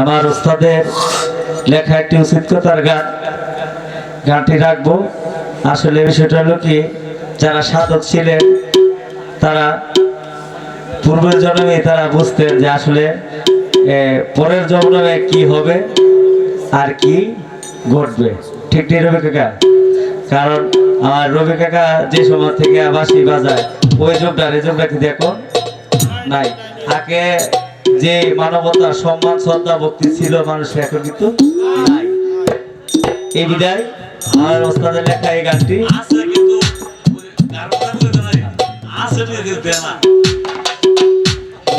আমার ওস্তাদের লেখা একটি উচিত কথার গান। গানটি রাখব। আসলে বিষয়টা হলো কি, যারা সাধক ছিলেন, তারা পূর্বের জন্মে তারা বুঝতেন যে আসলে পরের জন্মে কি হবে আর কি ঘটবে। ঠিক ঠিক রবি কাকা? কারণ আমার রবি কাকা যে সময় থেকে বাসি বাজায়, ওই এই যুগটা কি দেখো? নাই। আগে যে মানবতার সম্মান শ্রদ্ধা ভক্তি ছিল মানুষের এখন কিন্তু নাই। এই বিদায় আমার ওস্তাদের লেখা এই গানটি। আছে কিন্তু কারও কারও নাই আছে কিন্তু না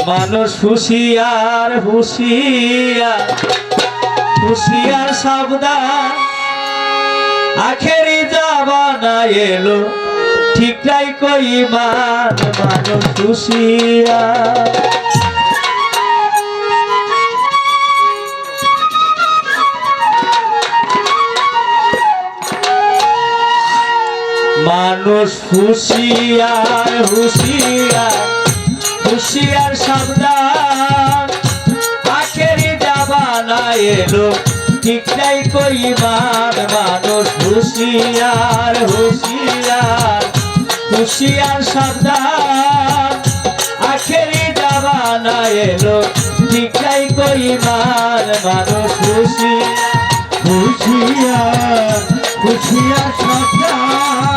মানুষ হুশিয়ার হুশিয়ার হুশিয়ার সাবধান। আখেরি জামানা এলো ঠিক নাই কই মান মানুষ হুশিয়ার। মানুষ হুশিয়ার হুশিয়ার হুশিয়ার সাবধান আখেরি জামানা এলো, ঠিক নাই কইবার, মানুষ হুশিয়ার হুশিয়ার হুশিয়ার সাবধান আখেরি জামানা এলো, ঠিক নাই কইবার, মানুষ হুশিয়ার হুশিয়ার হুশিয়ার সাবধান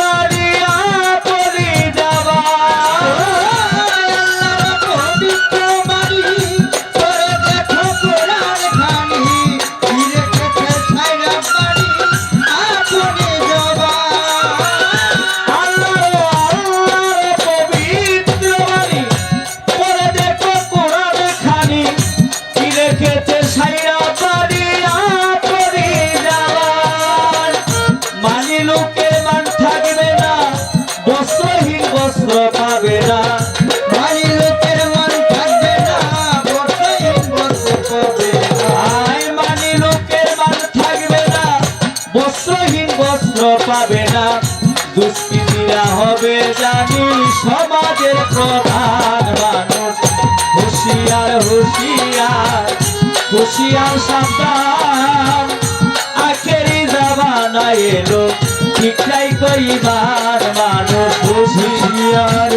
সমাজের প্রধান মানুষ। হুশিয়ার হুশিয়ার হুশিয়ার সাবধান আখেরি জামানা এলো ঠিকঠাই কইবার মানুষ। হুশিয়ার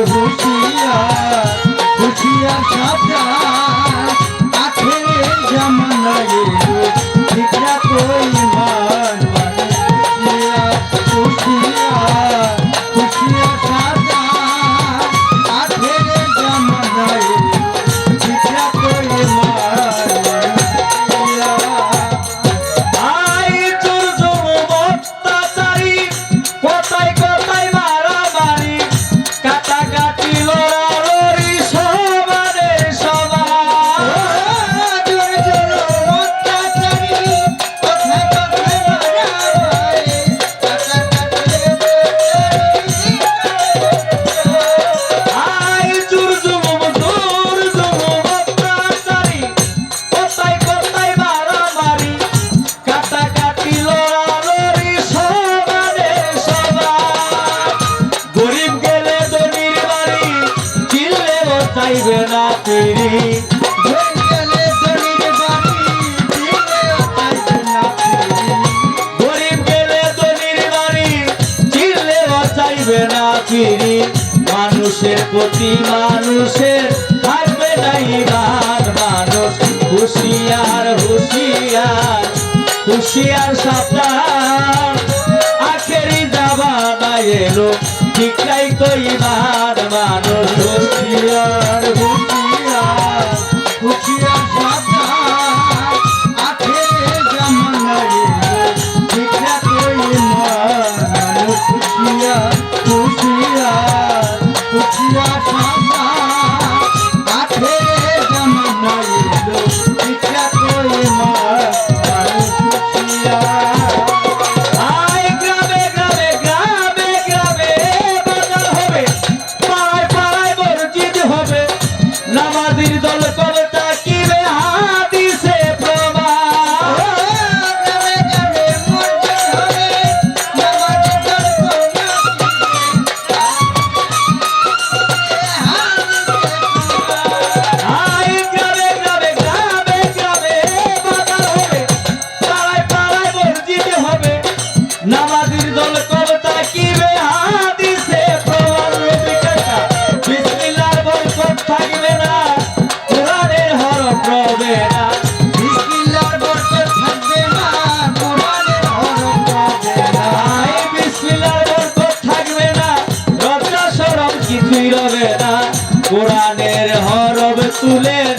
চাইবে না তিরি গরিব গেলে ধনির বাড়ি চিনলে চাইবে না তিরি মানুষের প্রতি মানুষের থাকবে না ইমান। মানুষ হুশিয়ার হুশিয়ার হুশিয়ার সাবধান। আখেরি জামানা এলো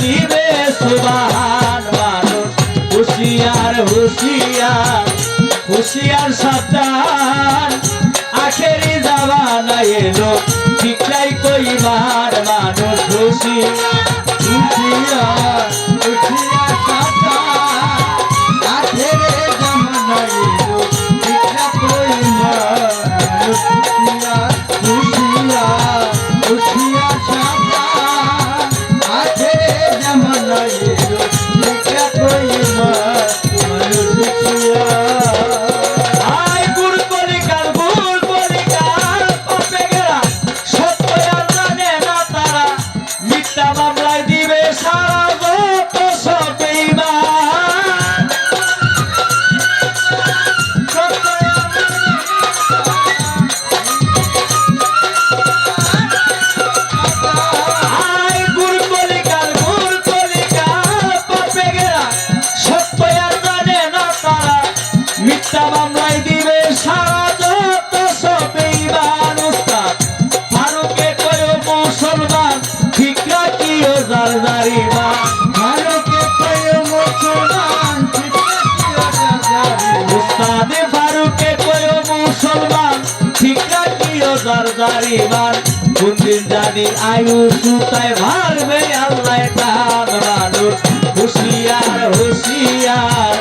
দিবে সুবাহান মানুষ, হুশিয়ার হুশিয়ার হুশিয়ার সাবধান। আখেরি জামানা এলো, ভিক্ষাই কইবার মানুষ, হুশিয়ার হুশিয়ার হুশিয়ার। বার বন্দির জানি আয়ু সুতায় ভার ভারবে আল্লাহ তার হুশিয়ার হুশিয়ার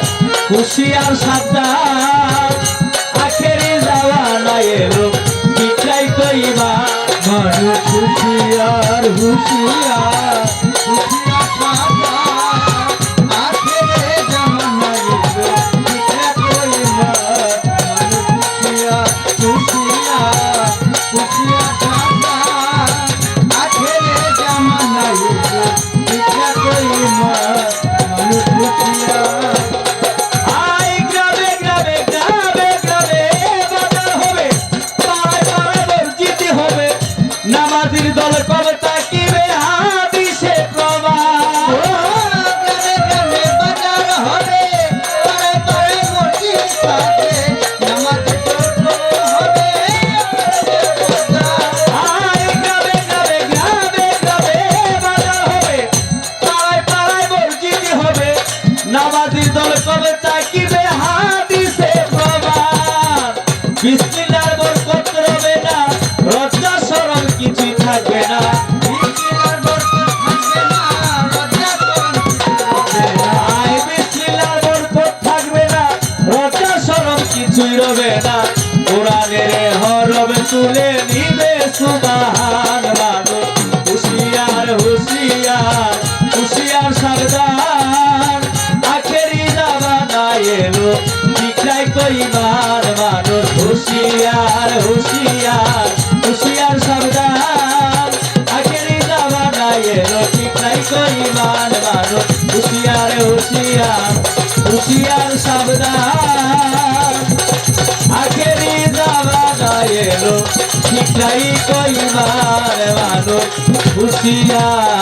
হুশিয়ার সাদা আখেরে যাওয়া নয় এলো বিচাই কইবা মানুষ হুশিয়ার হুশিয়ার। হুশিয়ার হুশিয়ার হুশিয়ার সাবধান আখের জামানায় এলো ঠিক নাই করিমান মানুষ হুশিয়ার হুশিয়ার হুশিয়ার সাবধান আখের জামানায় এলো ঠিক নাই করিমান মানুষ হুশিয়ার।